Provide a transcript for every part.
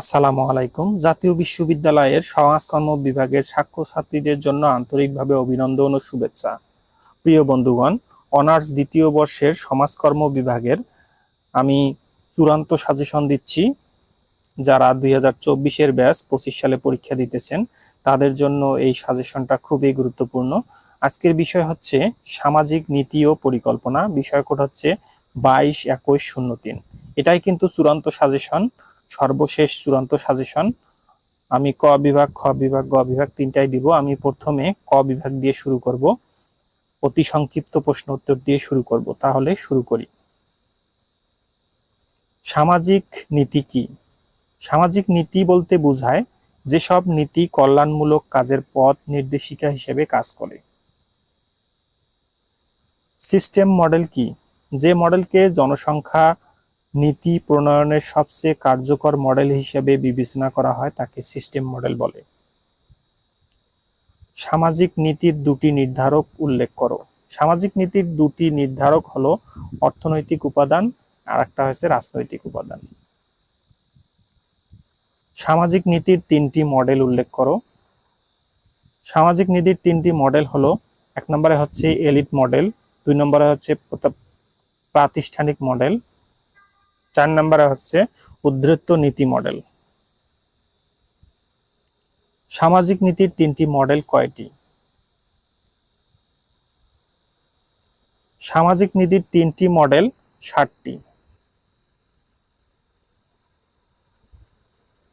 আসসালামু আলাইকুম। জাতীয় বিশ্ববিদ্যালয়ের সমাজকর্ম বিভাগের ছাত্রছাত্রীদের জন্য আন্তরিকভাবে অভিনন্দন ও শুভেচ্ছা। প্রিয় বন্ধুগণ, অনার্স দ্বিতীয় বর্ষের সমাজকর্ম বিভাগের আমি চূড়ান্ত সাজেশন দিচ্ছি। যারা দুই হাজার চব্বিশের ব্যাস পঁচিশ সালে পরীক্ষা দিতেছেন, তাদের জন্য এই সাজেশনটা খুবই গুরুত্বপূর্ণ। আজকের বিষয় হচ্ছে সামাজিক নীতি ও পরিকল্পনা। বিষয় কোড হচ্ছে বাইশ একুশ শূন্য তিন। এটাই কিন্তু চূড়ান্ত সাজেশন। সর্বশেষ চূড়ান্ত সাজেশন। আমি ক বিভাগ, খ বিভাগ, গ বিভাগ তিনটাই দিব। আমি প্রথমে ক বিভাগ দিয়ে শুরু করব। অতি সংক্ষিপ্ত প্রশ্ন উত্তর দিয়ে শুরু করব। তাহলে শুরু করি। সামাজিক নীতি কি? সামাজিক নীতি বলতে বোঝায় যেসব নীতি কল্যাণমূলক কাজের পথ নির্দেশিকা হিসেবে কাজ করে। সিস্টেম মডেল কি? যে মডেলকে জনসংখ্যা নীতি প্রণয়নের সবচেয়ে কার্যকর মডেল হিসেবে বিবেচনা করা হয় তাকে সিস্টেম মডেল বলে। সামাজিক নীতির দুটি নির্ধারক উল্লেখ করো। সামাজিক নীতির দুটি নির্ধারক হলো অর্থনৈতিক উপাদান আর একটা হচ্ছে রাজনৈতিক উপাদান। সামাজিক নীতির তিনটি মডেল উল্লেখ করো। সামাজিক নীতির তিনটি মডেল হলো, এক নম্বরে হচ্ছে এলিট মডেল, দুই নম্বরে হচ্ছে প্রাতিষ্ঠানিক মডেল চার নম্বরে হচ্ছে উদ্ধৃত্ত নীতি মডেল। সামাজিক নীতির তিনটি মডেল কয়টি? সামাজিক নীতির তিনটি মডেল ষাটটি।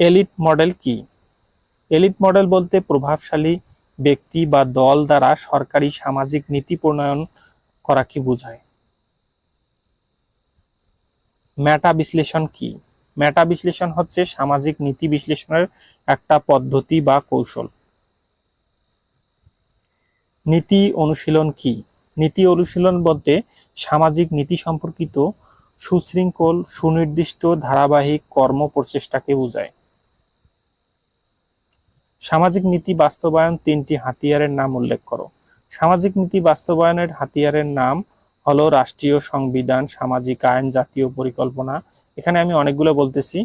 এলিট মডেল কি? এলিট মডেল বলতে প্রভাবশালী ব্যক্তি বা দল দ্বারা সরকারি সামাজিক নীতি প্রণয়ন করা কি বোঝায়? মেটা বিশ্লেষণ কি? মেটা বিশ্লেষণ হচ্ছে সামাজিক নীতি বিশ্লেষণের একটা পদ্ধতি বা কৌশল। নীতি অনুশীলন কি? নীতি অনুশীলন বলতে সামাজিক নীতি সম্পর্কিত সুশৃঙ্খল, সুনির্দিষ্ট, ধারাবাহিক কর্ম প্রচেষ্টাকে বোঝায়। সামাজিক নীতি বাস্তবায়ন তিনটি হাতিয়ারের নাম উল্লেখ করো। সামাজিক নীতি বাস্তবায়নের হাতিয়ারের নাম হলো রাষ্ট্রীয় সংবিধান, সামাজিক আইন, জাতীয় পরিকল্পনা। এখানে আমি অনেকগুলো বলতেছি।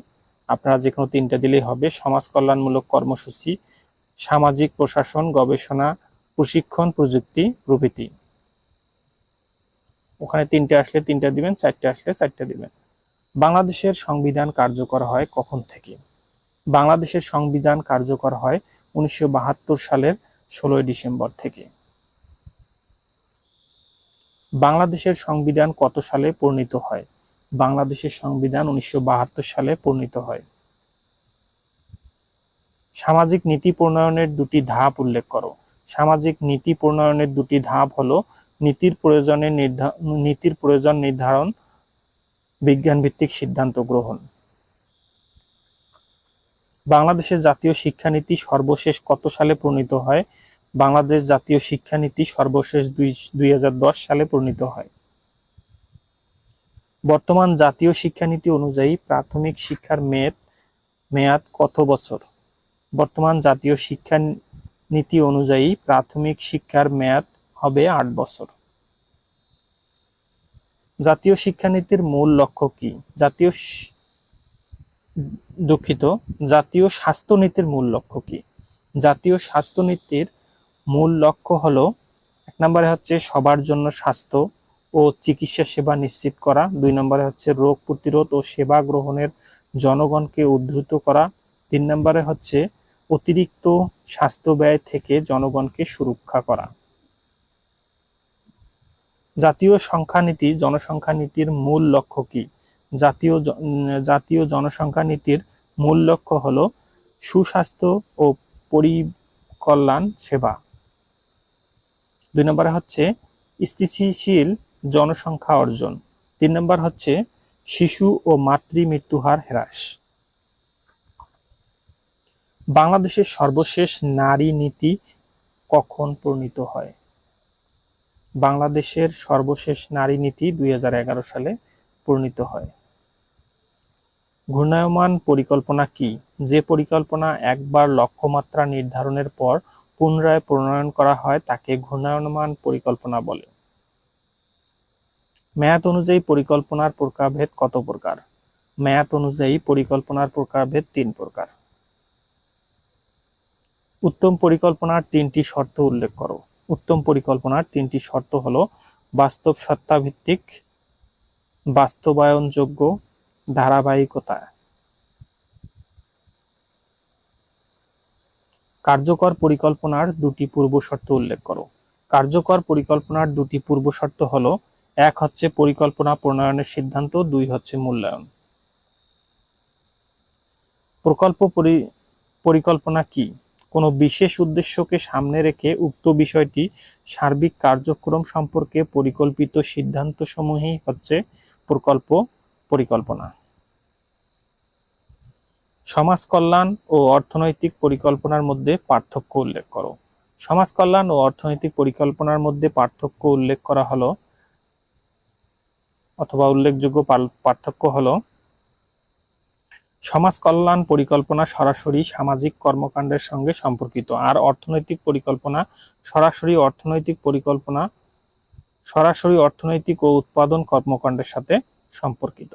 আপনারা যে কোনো তিনটা দিলেই হবে। সমাজ কল্যাণমূলক কর্মসূচি, সামাজিক প্রশাসন, গবেষণা, প্রশিক্ষণ, প্রযুক্তি, প্রভৃতি। ওখানে তিনটে আসলে তিনটা দিবেন, চারটে আসলে চারটে দিবেন। বাংলাদেশের সংবিধান কার্যকর হয় কখন থেকে? বাংলাদেশের সংবিধান কার্যকর হয় উনিশশো বাহাত্তর সালের ষোলোই ডিসেম্বর থেকে। বাংলাদেশের সংবিধান কত সালে প্রণীত হয়? বাংলাদেশের সংবিধান উনিশশো সালে প্রণীত হয়। সামাজিক নীতি প্রণয়নের দুটি ধাপ উল্লেখ করো। সামাজিক নীতি প্রণয়নের দুটি ধাপ হলো নীতির প্রয়োজনে নীতির প্রয়োজন নির্ধারণ বিজ্ঞান ভিত্তিক সিদ্ধান্ত গ্রহণ। বাংলাদেশের জাতীয় শিক্ষানীতি সর্বশেষ কত সালে প্রণীত হয়? বাংলাদেশ জাতীয় শিক্ষানীতি সর্বশেষ দুই হাজার দশ সালে প্রণীত হয়। বর্তমান জাতীয় শিক্ষানীতি অনুযায়ী প্রাথমিক শিক্ষার মেয়াদ মেয়াদ কত বছর? বর্তমান জাতীয় শিক্ষা নীতি অনুযায়ী প্রাথমিক শিক্ষার মেয়াদ হবে আট বছর। জাতীয় শিক্ষানীতির মূল লক্ষ্য কি? জাতীয় দুঃখিত, জাতীয় স্বাস্থ্যনীতির মূল লক্ষ্য কি? জাতীয় স্বাস্থ্যনীতির মূল লক্ষ্য হলো, এক নম্বরে হচ্ছে সবার জন্য স্বাস্থ্য ও চিকিৎসা সেবা নিশ্চিত করা। দুই নম্বরে হচ্ছে রোগ প্রতিরোধ ও সেবা গ্রহণের জনগণকে উদ্ধৃত করা। তিন নম্বরে হচ্ছে অতিরিক্ত স্বাস্থ্য ব্যয় থেকে জনগণকে সুরক্ষা করা। জাতীয় সংখ্যা নীতি, জনসংখ্যা নীতির মূল লক্ষ্য কি? জাতীয় জাতীয় জনসংখ্যা নীতির মূল লক্ষ্য হলো সুস্বাস্থ্য ও পরিকল্যাণ সেবা। দুই নম্বরে হচ্ছে স্থিতিশীল জনসংখ্যা অর্জন। তিন নম্বর হচ্ছে শিশু ও মাতৃ মৃত্যুহার হ্রাস। বাংলাদেশের সর্বশেষ নারী নীতি কখন প্রণীত হয়? বাংলাদেশের সর্বশেষ নারী নীতি দুই হাজার এগারো সালে প্রণীত হয়। ঘূর্ণায়মান পরিকল্পনা কি? যে পরিকল্পনা একবার লক্ষ্যমাত্রা নির্ধারণের পর পুনরায় প্রণয়ন করা হয় তাকে ঘূর্ণায়মান পরিকল্পনা বলে। মেয়াদ অনুযায়ী পরিকল্পনার প্রকারভেদ কত প্রকার? ম্যাথ অনুযায়ী পরিকল্পনার প্রকারভেদ তিন প্রকার। উত্তম পরিকল্পনার তিনটি শর্ত উল্লেখ করো। উত্তম পরিকল্পনার তিনটি শর্ত হলো বাস্তব সত্তা ভিত্তিক বাস্তবায়নযোগ্য, ধারাবাহিকতা। কার্যকর পরিকল্পনার দুটি পূর্ব শর্ত উল্লেখ করো। কার্যকর পরিকল্পনার দুটি পূর্ব শর্ত হলো, এক হচ্ছে পরিকল্পনা প্রণয়নের সিদ্ধান্ত, দুই হচ্ছে মূল্যায়ন। প্রকল্প পরি- পরিকল্পনা কি? কোনো বিশেষ উদ্দেশ্যকে সামনে রেখে উক্ত বিষয়টি সার্বিক কার্যক্রম সম্পর্কে পরিকল্পিত সিদ্ধান্তসমূহই হচ্ছে প্রকল্প পরিকল্পনা। সমাজ কল্যাণ ও অর্থনৈতিক পরিকল্পনার মধ্যে পার্থক্য উল্লেখ করো। সমাজ কল্যাণ ও অর্থনৈতিক পরিকল্পনার মধ্যে পার্থক্য উল্লেখ করা হলো অথবা উল্লেখযোগ্য পার্থক্য হলো সমাজ কল্যাণ পরিকল্পনা সরাসরি সামাজিক কর্মকাণ্ডের সঙ্গে সম্পর্কিত আর অর্থনৈতিক পরিকল্পনা সরাসরি অর্থনৈতিক পরিকল্পনা সরাসরি অর্থনৈতিক ও উৎপাদন কর্মকাণ্ডের সাথে সম্পর্কিত।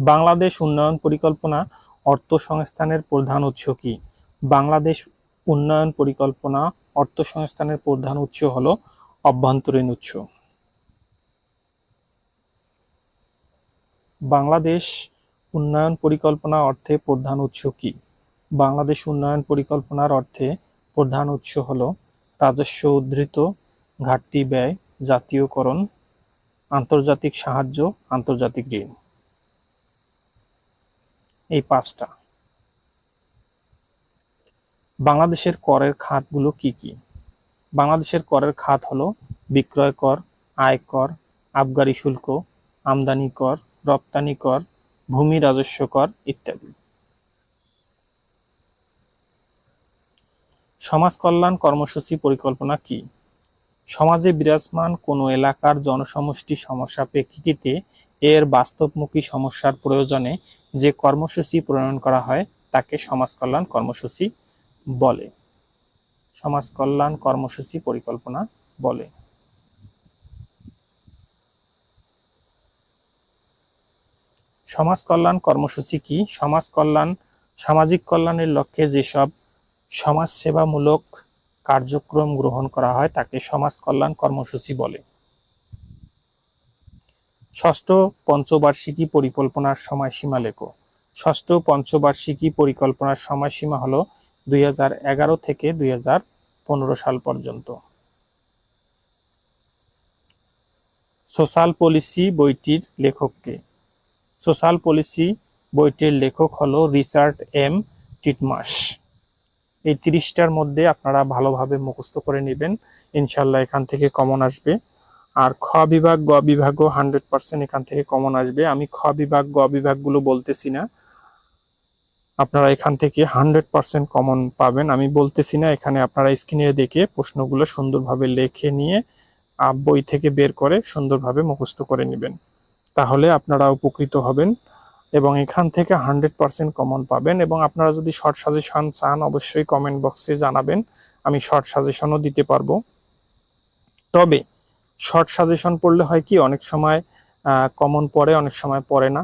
বাংলাদেশ উন্নয়ন পরিকল্পনা অর্থ সংস্থানের প্রধান উৎস কি? বাংলাদেশ উন্নয়ন পরিকল্পনা অর্থ সংস্থানের প্রধান উৎস হল অভ্যন্তরীণ উৎস। বাংলাদেশ উন্নয়ন পরিকল্পনা অর্থে প্রধান উৎস কি? বাংলাদেশ উন্নয়ন পরিকল্পনার অর্থে প্রধান উৎস হল রাজস্ব উদ্ধৃত, ঘাটতি ব্যয়, জাতীয়করণ, আন্তর্জাতিক সাহায্য, আন্তর্জাতিক ঋণ। এই পাঁচটা। বাংলাদেশের করের খাতগুলো কি কি? বাংলাদেশের করের খাত হলো বিক্রয় কর, আয় কর, আবগারি শুল্ক, আমদানি কর, রপ্তানি কর, ভূমি রাজস্ব কর ইত্যাদি। সমাজ কল্যাণ কর্মসূচি পরিকল্পনা কি? সমাজে বিরাজমান কোনো এলাকার জনসমষ্টি সমস্যা প্রেক্ষিতে এর বাস্তবমুখী সমস্যার প্রয়োজনে যে কর্মসূচি প্রণয়ন করা হয়, তাকে সমাজ কল্যাণ কর্মসূচি বলে। সমাজ কল্যাণ কর্মসূচি পরিকল্পনা বলে। সমাজ কল্যাণ কর্মসূচি কি? সমাজ কল্যাণ সামাজিক কল্যাণের লক্ষ্যে যেসব সমাজসেবামূলক কার্যক্রম গ্রহণ করা হয় তাকে সমাজ কল্যাণ কর্মসূচি বলে। ষষ্ঠ পঞ্চবার্ষিকী পরিকল্পনার সময়সীমা লেখো। ষষ্ঠ পঞ্চবার্ষিকী পরিকল্পনার সময়সীমা হলো দুই থেকে দুই হাজার পনেরো সাল পর্যন্ত। সোশ্যাল পলিসি বইটির লেখককে। সোশ্যাল পলিসি বইটির লেখক হলো রিচার্ড এম টিটমাস। এই তিরিশটার মধ্যে আপনারা ভালোভাবে মুখস্থ করে নেবেন। ইনশাল্লাহ এখান থেকে কমন আসবে। আর খ বিভাগ, গ বিভাগও হান্ড্রেড পার্সেন্ট এখান থেকে কমন আসবে। আমি খ বিভাগ, গ বিভাগগুলো বলতেছি না। আপনারা এখান থেকে হান্ড্রেড পার্সেন্ট কমন পাবেন। আমি বলতেছি না, এখানে আপনারা স্ক্রিনে দেখে প্রশ্নগুলো সুন্দরভাবে লেখে নিয়ে বই থেকে বের করে সুন্দরভাবে মুখস্থ করে নেবেন। তাহলে আপনারা উপকৃত হবেন। এবং এখান থেকে হান্ড্রেড পার্সেন্ট কমন পাবেন এবং আপনারা যদি শর্ট সাজেশন চান, অবশ্যই কমেন্ট বক্সে জানাবেন। আমি শর্ট সাজেশনও দিতে পারব। তবে শর্ট সাজেশন পড়লে হয় কি, অনেক সময় কমন পড়ে, অনেক সময় পড়ে না।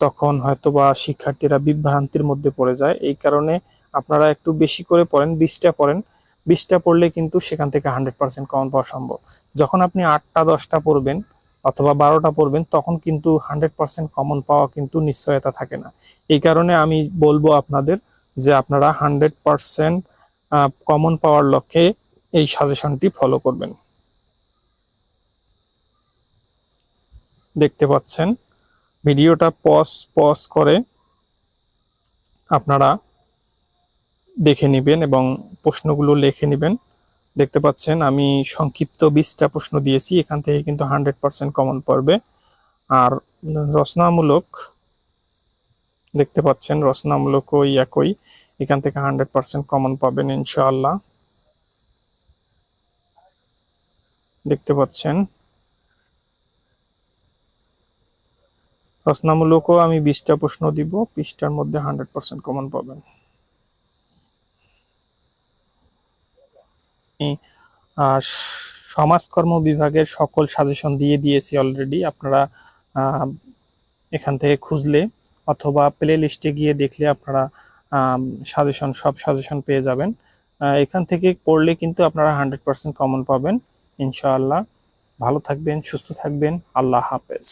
তখন হয়তো বা শিক্ষার্থীরা বিভ্রান্তির মধ্যে পড়ে যায়। এই কারণে আপনারা একটু বেশি করে পড়েন, বিশটা পড়েন। বিশটা পড়লে কিন্তু সেখান থেকে হান্ড্রেড পার্সেন্ট কমন পাওয়া সম্ভব। যখন আপনি আটটা, দশটা পড়বেন অথবা বারোটা পড়বেন, তখন কিন্তু হান্ড্রেড পার্সেন্ট কমন পাওয়া কিন্তু নিশ্চয়তা থাকে না। এই কারণে আমি বলব আপনাদের যে আপনারা হান্ড্রেড পার্সেন্ট কমন পাওয়ার লক্ষ্যে এই সাজেশনটি ফলো করবেন। দেখতে পাচ্ছেন, ভিডিওটা পজ পজ করে আপনারা দেখে নেবেন এবং প্রশ্নগুলো লিখে নেবেন। দেখতে পাচ্ছেন, আমি সংক্ষিপ্ত বিশটা প্রশ্ন দিয়েছি, এখান থেকে কিন্তু হান্ড্রেড পার্সেন্ট কমন পড়বে। আর রচনামূলক দেখতে পাচ্ছেন, রচনামূলক ওই একই, এখান থেকে হান্ড্রেড পার্সেন্ট কমন পাবেন ইনশাআল্লাহ। দেখতে পাচ্ছেন, রচনামূলকও আমি বিশটা প্রশ্ন দিব বিশটার মধ্যে হান্ড্রেড পার্সেন্ট কমন পাবেন। আর সমাজকর্ম বিভাগের সকল সাজেশন দিয়ে দিয়েছি অলরেডি আপনারা এখান থেকে খুঁজলে অথবা প্লে লিস্টে গিয়ে দেখলে আপনারা সাজেশন, সব সাজেশন পেয়ে যাবেন। এখান থেকে পড়লে কিন্তু আপনারা হান্ড্রেড পার্সেন্ট কমন পাবেন, ইনশাআল্লাহ। ভালো থাকবেন, সুস্থ থাকবেন, আল্লাহ হাফেজ।